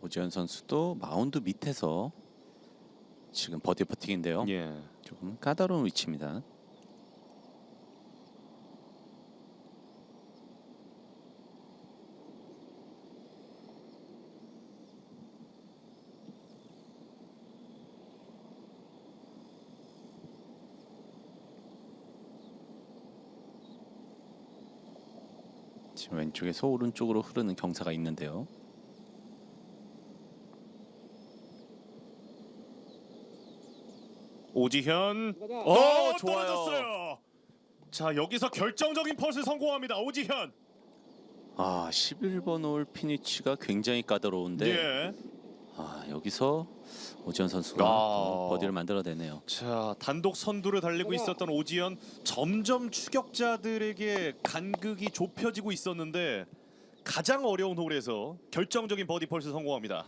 오지현 선수도 마운드 밑에서 지금 버디 퍼팅인데요. 예. 조금 까다로운 위치입니다. 지금 왼쪽에서 오른쪽으로 흐르는 경사가 있는데요. 오지현. 어, 어, 좋아요. 떨어졌어요. 자, 여기서 결정적인 펄스 성공합니다. 오지현. 아 11번 홀 피니치가 굉장히 까다로운데 예. 아 여기서 오지현 선수가 아. 또 버디를 만들어내네요. 자, 단독 선두를 달리고 있었던 오지현 점점 추격자들에게 간극이 좁혀지고 있었는데 가장 어려운 홀에서 결정적인 버디 펄스 성공합니다.